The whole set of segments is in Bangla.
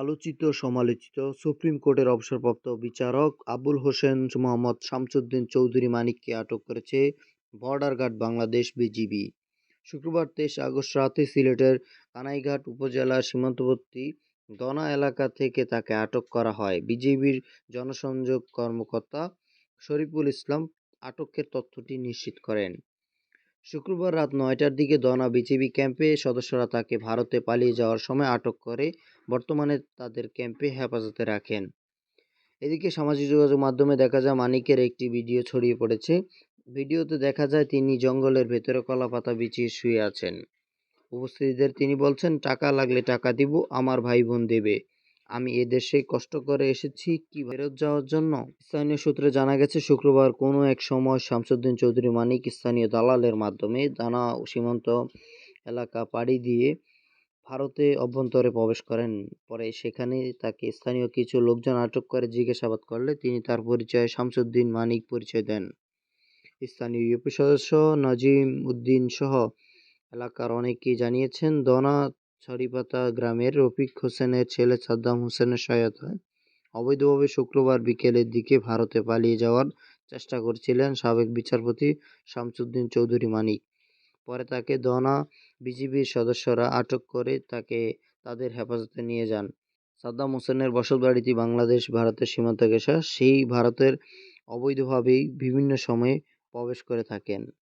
আলোচিত, সমালোচিত সুপ্রিম কোর্টের অবসরপ্রাপ্ত বিচারক আবুল হোসেন মোহাম্মদ শামসুদ্দিন চৌধুরী মানিককে আটক করেছে বর্ডার গার্ড বাংলাদেশ বিজিবি। শুক্রবার তেইশ আগস্ট রাতে সিলেটের কানাইঘাট উপজেলার সীমান্তবর্তী দনা এলাকা থেকে তাকে আটক করা হয়। বিজিবির জনসংযোগ কর্মকর্তা শরীফুল ইসলাম আটকের তথ্যটি নিশ্চিত করেন। শুক্রবার রাত নয়টার দিকে দনা বিজিবি ক্যাম্পে সদস্যরা তাকে ভারতে পালিয়ে যাওয়ার সময় আটক করে, বর্তমানে তাদের ক্যাম্পে হেফাজতে রাখেন। এদিকে সামাজিক যোগাযোগ মাধ্যমে দেখা যায়, মানিকের একটি ভিডিও ছড়িয়ে পড়েছে। ভিডিওতে দেখা যায়, তিনি জঙ্গলের ভেতরে কলাপাতা বিছিয়ে শুয়ে আছেন। উপস্থিতদের তিনি বলছেন, টাকা লাগলে টাকা দিব, আমার ভাই বোন দেবে। আমি এদেশে কষ্ট করে এসেছি কি ফেরত যাওয়ার জন্য? স্থানীয় সূত্রে জানা গেছে, শুক্রবার কোনো এক সময় শামসুদ্দিন চৌধুরী মানিক স্থানীয় দালালের মাধ্যমে দানা সীমান্ত এলাকা পাড়ি দিয়ে ভারতে অভ্যন্তরে প্রবেশ করেন। পরে সেখানে তাকে স্থানীয় কিছু লোকজন আটক করে জিজ্ঞাসাবাদ করলে তিনি তার পরিচয় শামসুদ্দিন মানিক পরিচয় দেন। স্থানীয় ইউপি সদস্য নাজিম উদ্দিন সহ এলাকার অনেকেই জানিয়েছেন, দনা ছড়িপাতা গ্রামের রফিক হোসেনের ছেলে সাদ্দাম হোসেনের সহায়তায় অবৈধভাবে শুক্রবার বিকেলের দিকে ভারতে পালিয়ে যাওয়ার চেষ্টা করছিলেন সাবেক বিচারপতি শামসুদ্দিন চৌধুরী মানিক। পরে তাকে দনা বিজিবির সদস্যরা আটক করে তাকে তাদের হেফাজতে নিয়ে যান। সাদ্দাম হোসেনের বসতবাড়িটি বাংলাদেশ, ভারতের সীমান্ত ঘেঁষা। সেই ভারতের অবৈধভাবেই বিভিন্ন সময়ে প্রবেশ করে থাকেন।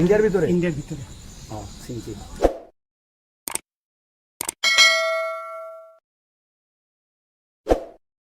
ইন্ডিয়ার ভিতরে ইন্ডিয়ার ভিতরে ও, চিনছি।